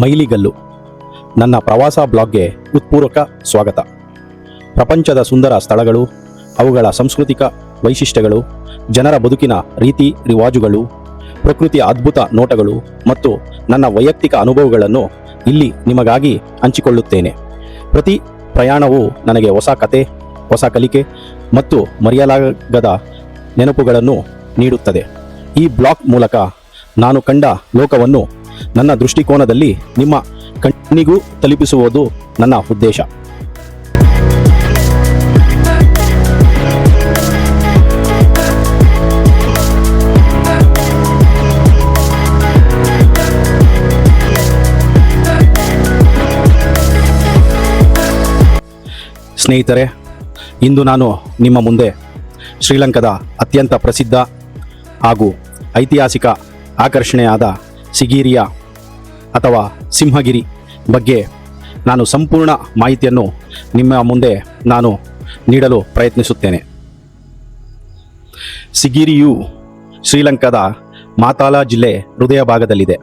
ಮೈಲಿಗಲ್ಲು. ನನ್ನ ಪ್ರವಾಸ ಬ್ಲಾಗ್ಗೆ ಉತ್ಪೂರ್ವಕ ಸ್ವಾಗತ. ಪ್ರಪಂಚದ ಸುಂದರ ಸ್ಥಳಗಳು, ಅವುಗಳ ಸಾಂಸ್ಕೃತಿಕ ವೈಶಿಷ್ಟ್ಯಗಳು, ಜನರ ಬದುಕಿನ ರೀತಿ ರಿವಾಜುಗಳು, ಪ್ರಕೃತಿಯ ಅದ್ಭುತ ನೋಟಗಳು ಮತ್ತು ನನ್ನ ವೈಯಕ್ತಿಕ ಅನುಭವಗಳನ್ನು ಇಲ್ಲಿ ನಿಮಗಾಗಿ ಹಂಚಿಕೊಳ್ಳುತ್ತೇನೆ. ಪ್ರತಿ ಪ್ರಯಾಣವು ನನಗೆ ಹೊಸ ಕತೆ, ಹೊಸ ಕಲಿಕೆ ಮತ್ತು ಮರೆಯಲಾಗದ ನೆನಪುಗಳನ್ನು ನೀಡುತ್ತದೆ. ಈ ಬ್ಲಾಗ್ ಮೂಲಕ ನಾನು ಕಂಡ ಲೋಕವನ್ನು ನನ್ನ ದೃಷ್ಟಿಕೋನದಲ್ಲಿ ನಿಮ್ಮ ಕಣ್ಣಿಗೂ ತಲುಪಿಸುವುದು ನನ್ನ ಉದ್ದೇಶ. ಸ್ನೇಹಿತರೆ, ಇಂದು ನಾನು ನಿಮ್ಮ ಮುಂದೆ ಶ್ರೀಲಂಕಾದ ಅತ್ಯಂತ ಪ್ರಸಿದ್ಧ ಹಾಗೂ ಐತಿಹಾಸಿಕ ಆಕರ್ಷಣೆಯಾದ ಸಿಗೀರಿಯ ಅಥವಾ ಸಿಂಹಗಿರಿ ಬಗ್ಗೆ ನಾನು ಸಂಪೂರ್ಣ ಮಾಹಿತಿಯನ್ನು ನಿಮ್ಮ ಮುಂದೆ ನಾನು ನೀಡಲು ಪ್ರಯತ್ನಿಸುತ್ತೇನೆ. ಸಿಗಿರಿಯು ಶ್ರೀಲಂಕಾದ ಮಾತಾಲ ಜಿಲ್ಲೆ ಹೃದಯ ಭಾಗದಲ್ಲಿದೆ.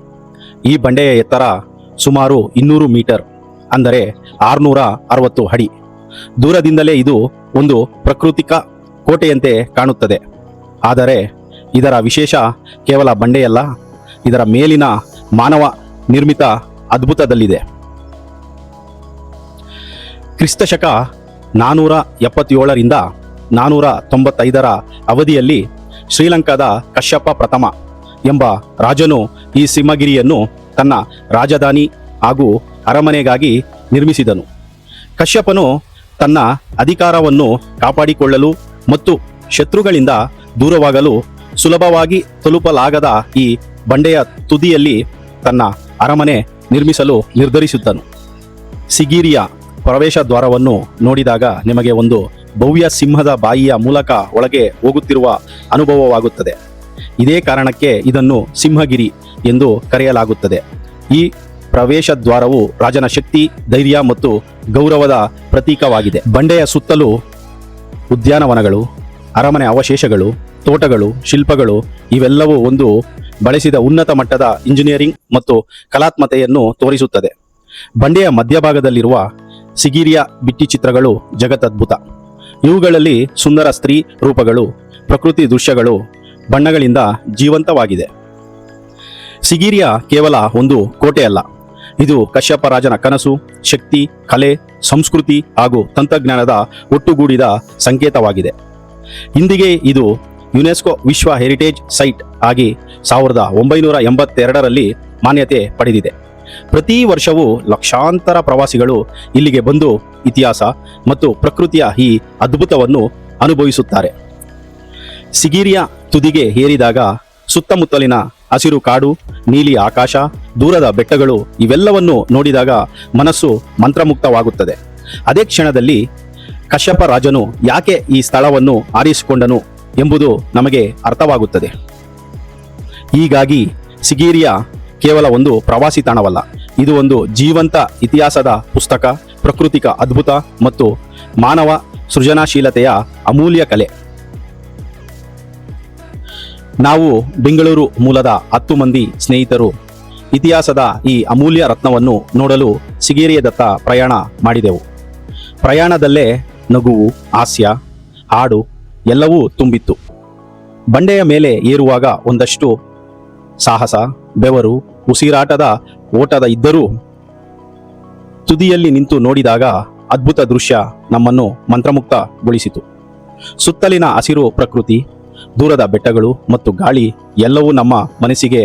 ಈ ಬಂಡೆಯ ಎತ್ತರ ಸುಮಾರು ಇನ್ನೂರು ಮೀಟರ್, ಅಂದರೆ ಆರುನೂರ ಅರವತ್ತು ಅಡಿ. ದೂರದಿಂದಲೇ ಇದು ಒಂದು ಪ್ರಾಕೃತಿಕ ಕೋಟೆಯಂತೆ ಕಾಣುತ್ತದೆ. ಆದರೆ ಇದರ ವಿಶೇಷ ಕೇವಲ ಬಂಡೆಯಲ್ಲ, ಇದರ ಮೇಲಿನ ಮಾನವ ನಿರ್ಮಿತ ಅದ್ಭುತದಲ್ಲಿದೆ. ಕ್ರಿಸ್ತಶಕ ನಾನೂರ ಎಪ್ಪತ್ತೇಳರಿಂದ ನಾನೂರ ತೊಂಬತ್ತೈದರ ಅವಧಿಯಲ್ಲಿ ಶ್ರೀಲಂಕಾದ ಕಶ್ಯಪ ಪ್ರಥಮ ಎಂಬ ರಾಜನು ಈ ಸಿಂಹಗಿರಿಯನ್ನು ತನ್ನ ರಾಜಧಾನಿ ಹಾಗೂ ಅರಮನೆಗಾಗಿ ನಿರ್ಮಿಸಿದನು. ಕಶ್ಯಪನು ತನ್ನ ಅಧಿಕಾರವನ್ನು ಕಾಪಾಡಿಕೊಳ್ಳಲು ಮತ್ತು ಶತ್ರುಗಳಿಂದ ದೂರವಾಗಲು ಸುಲಭವಾಗಿ ತಲುಪಲಾಗದ ಈ ಬಂಡೆಯ ತುದಿಯಲ್ಲಿ ತನ್ನ ಅರಮನೆ ನಿರ್ಮಿಸಲು ನಿರ್ಧರಿಸಿದ್ದನು. ಸಿಗಿರಿಯ ಪ್ರವೇಶ ದ್ವಾರವನ್ನು ನೋಡಿದಾಗ ನಿಮಗೆ ಒಂದು ಭವ್ಯ ಸಿಂಹದ ಬಾಯಿಯ ಮೂಲಕ ಒಳಗೆ ಹೋಗುತ್ತಿರುವ ಅನುಭವವಾಗುತ್ತದೆ. ಇದೇ ಕಾರಣಕ್ಕೆ ಇದನ್ನು ಸಿಂಹಗಿರಿ ಎಂದು ಕರೆಯಲಾಗುತ್ತದೆ. ಈ ಪ್ರವೇಶ ದ್ವಾರವು ರಾಜನ ಶಕ್ತಿ, ಧೈರ್ಯ ಮತ್ತು ಗೌರವದ ಪ್ರತೀಕವಾಗಿದೆ. ಬಂಡೆಯ ಸುತ್ತಲೂ ಉದ್ಯಾನವನಗಳು, ಅರಮನೆ ಅವಶೇಷಗಳು, ತೋಟಗಳು, ಶಿಲ್ಪಗಳು ಇವೆಲ್ಲವೂ ಒಂದು ಬಳಸಿದ ಉನ್ನತ ಮಟ್ಟದ ಇಂಜಿನಿಯರಿಂಗ್ ಮತ್ತು ಕಲಾತ್ಮತೆಯನ್ನು ತೋರಿಸುತ್ತದೆ. ಬಂಡೆಯ ಮಧ್ಯಭಾಗದಲ್ಲಿರುವ ಸಿಗಿರಿಯ ಬಿಟ್ಟಿ ಚಿತ್ರಗಳು ಜಗತ್ತದ್ಭುತ. ಇವುಗಳಲ್ಲಿ ಸುಂದರ ಸ್ತ್ರೀ ರೂಪಗಳು, ಪ್ರಕೃತಿ ದೃಶ್ಯಗಳು ಬಣ್ಣಗಳಿಂದ ಜೀವಂತವಾಗಿದೆ. ಸಿಗಿರಿಯ ಕೇವಲ ಒಂದು ಕೋಟೆಯಲ್ಲ ಇದು ಕಶ್ಯಪ ರಾಜನ ಕನಸು, ಶಕ್ತಿ, ಕಲೆ, ಸಂಸ್ಕೃತಿ ಹಾಗೂ ತಂತ್ರಜ್ಞಾನದ ಒಟ್ಟುಗೂಡಿದ ಸಂಕೇತವಾಗಿದೆ. ಇಂದಿಗೆ ಇದು ಯುನೆಸ್ಕೋ ವಿಶ್ವ ಹೆರಿಟೇಜ್ ಸೈಟ್ ಆಗಿ ಸಾವಿರದ ಒಂಬೈನೂರ ಎಂಬತ್ತೆರಡರಲ್ಲಿ ಮಾನ್ಯತೆ ಪಡೆದಿದೆ. ಪ್ರತಿ ವರ್ಷವೂ ಲಕ್ಷಾಂತರ ಪ್ರವಾಸಿಗಳು ಇಲ್ಲಿಗೆ ಬಂದು ಇತಿಹಾಸ ಮತ್ತು ಪ್ರಕೃತಿಯ ಈ ಅದ್ಭುತವನ್ನು ಅನುಭವಿಸುತ್ತಾರೆ. ಸಿಗಿರಿಯ ತುದಿಗೆ ಏರಿದಾಗ ಸುತ್ತಮುತ್ತಲಿನ ಹಸಿರು ಕಾಡು, ನೀಲಿ ಆಕಾಶ, ದೂರದ ಬೆಟ್ಟಗಳು ಇವೆಲ್ಲವನ್ನು ನೋಡಿದಾಗ ಮನಸ್ಸು ಮಂತ್ರಮುಕ್ತವಾಗುತ್ತದೆ ಅದೇ ಕ್ಷಣದಲ್ಲಿ ಕಶ್ಯಪ ರಾಜನು ಯಾಕೆ ಈ ಸ್ಥಳವನ್ನು ಆರಿಸಿಕೊಂಡನು ಎಂಬುದು ನಮಗೆ ಅರ್ಥವಾಗುತ್ತದೆ. ಹೀಗಾಗಿ ಸಿಗೀರಿಯ ಕೇವಲ ಒಂದು ಪ್ರವಾಸಿ ತಾಣವಲ್ಲ, ಇದು ಒಂದು ಜೀವಂತ ಇತಿಹಾಸದ ಪುಸ್ತಕ, ಪ್ರಕೃತಿಕ ಅದ್ಭುತ ಮತ್ತು ಮಾನವ ಸೃಜನಾಶೀಲತೆಯ ಅಮೂಲ್ಯ ಕಲೆ. ನಾವು ಬೆಂಗಳೂರು ಮೂಲದ ಹತ್ತು ಮಂದಿ ಸ್ನೇಹಿತರು ಇತಿಹಾಸದ ಈ ಅಮೂಲ್ಯ ರತ್ನವನ್ನು ನೋಡಲು ಸಿಗೇರಿಯದತ್ತ ಪ್ರಯಾಣ ಮಾಡಿದೆವು. ಪ್ರಯಾಣದಲ್ಲೇ ನಗುವು, ಹಾಸ್ಯ, ಹಾಡು ಎಲ್ಲವೂ ತುಂಬಿತ್ತು. ಬಂಡೆಯ ಮೇಲೆ ಏರುವಾಗ ಒಂದಷ್ಟು ಸಾಹಸ, ಬೆವರು, ಉಸಿರಾಟದ ಓಟದ ಇದ್ದರೂ ತುದಿಯಲ್ಲಿ ನಿಂತು ನೋಡಿದಾಗ ಅದ್ಭುತ ದೃಶ್ಯ ನಮ್ಮನ್ನು ಮಂತ್ರಮುಕ್ತಗೊಳಿಸಿತು ಸುತ್ತಲಿನ ಹಸಿರು ಪ್ರಕೃತಿ, ದೂರದ ಬೆಟ್ಟಗಳು ಮತ್ತು ಗಾಳಿ ಎಲ್ಲವೂ ನಮ್ಮ ಮನಸ್ಸಿಗೆ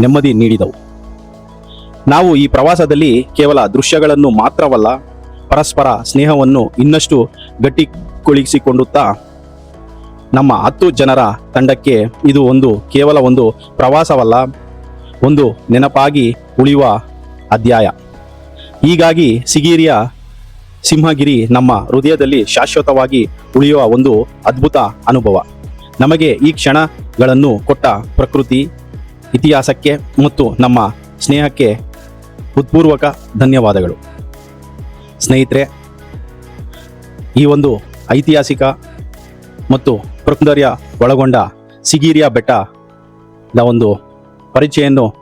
ನೆಮ್ಮದಿ ನೀಡಿದವು. ನಾವು ಈ ಪ್ರವಾಸದಲ್ಲಿ ಕೇವಲ ದೃಶ್ಯಗಳನ್ನು ಮಾತ್ರವಲ್ಲ, ಪರಸ್ಪರ ಸ್ನೇಹವನ್ನು ಇನ್ನಷ್ಟು ಗಟ್ಟಿಗೊಳಿಸಿಕೊಂಡುತ್ತಾ ನಮ್ಮ ಹತ್ತು ಜನರ ತಂಡಕ್ಕೆ ಇದು ಒಂದು ಕೇವಲ ಒಂದು ಪ್ರವಾಸವಲ್ಲ, ಒಂದು ನೆನಪಾಗಿ ಉಳಿಯುವ ಅಧ್ಯಾಯ. ಹೀಗಾಗಿ ಸಿಗಿರಿಯ ಸಿಂಹಗಿರಿ ನಮ್ಮ ಹೃದಯದಲ್ಲಿ ಶಾಶ್ವತವಾಗಿ ಉಳಿಯುವ ಒಂದು ಅದ್ಭುತ ಅನುಭವ. ನಮಗೆ ಈ ಕ್ಷಣಗಳನ್ನು ಕೊಟ್ಟ ಪ್ರಕೃತಿ, ಇತಿಹಾಸಕ್ಕೆ ಮತ್ತು ನಮ್ಮ ಸ್ನೇಹಕ್ಕೆ ಹೃತ್ಪೂರ್ವಕ ಧನ್ಯವಾದಗಳು. ಸ್ನೇಹಿತರೆ, ಈ ಒಂದು ಐತಿಹಾಸಿಕ ಮತ್ತು ಪೃಂದರ್ಯ ಒಳಗೊಂಡ ಸಿಗಿರಿಯ ಬೆಟ್ಟದ ಒಂದು ಪರಿಚಯನ್ನು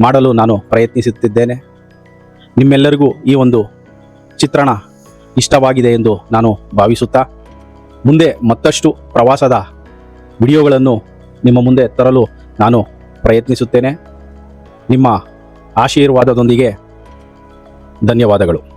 ಮಾಡಲು ನಾನು ಪ್ರಯತ್ನಿಸುತ್ತಿದ್ದೇನೆ. ನಿಮ್ಮೆಲ್ಲರಿಗೂ ಈ ಒಂದು ಚಿತ್ರಣ ಇಷ್ಟವಾಗಿದೆ ಎಂದು ನಾನು ಭಾವಿಸುತ್ತಾ, ಮುಂದೆ ಮತ್ತಷ್ಟು ಪ್ರವಾಸದ ವಿಡಿಯೋಗಳನ್ನು ನಿಮ್ಮ ಮುಂದೆ ತರಲು ನಾನು ಪ್ರಯತ್ನಿಸುತ್ತೇನೆ. ನಿಮ್ಮ ಆಶೀರ್ವಾದದೊಂದಿಗೆ ಧನ್ಯವಾದಗಳು.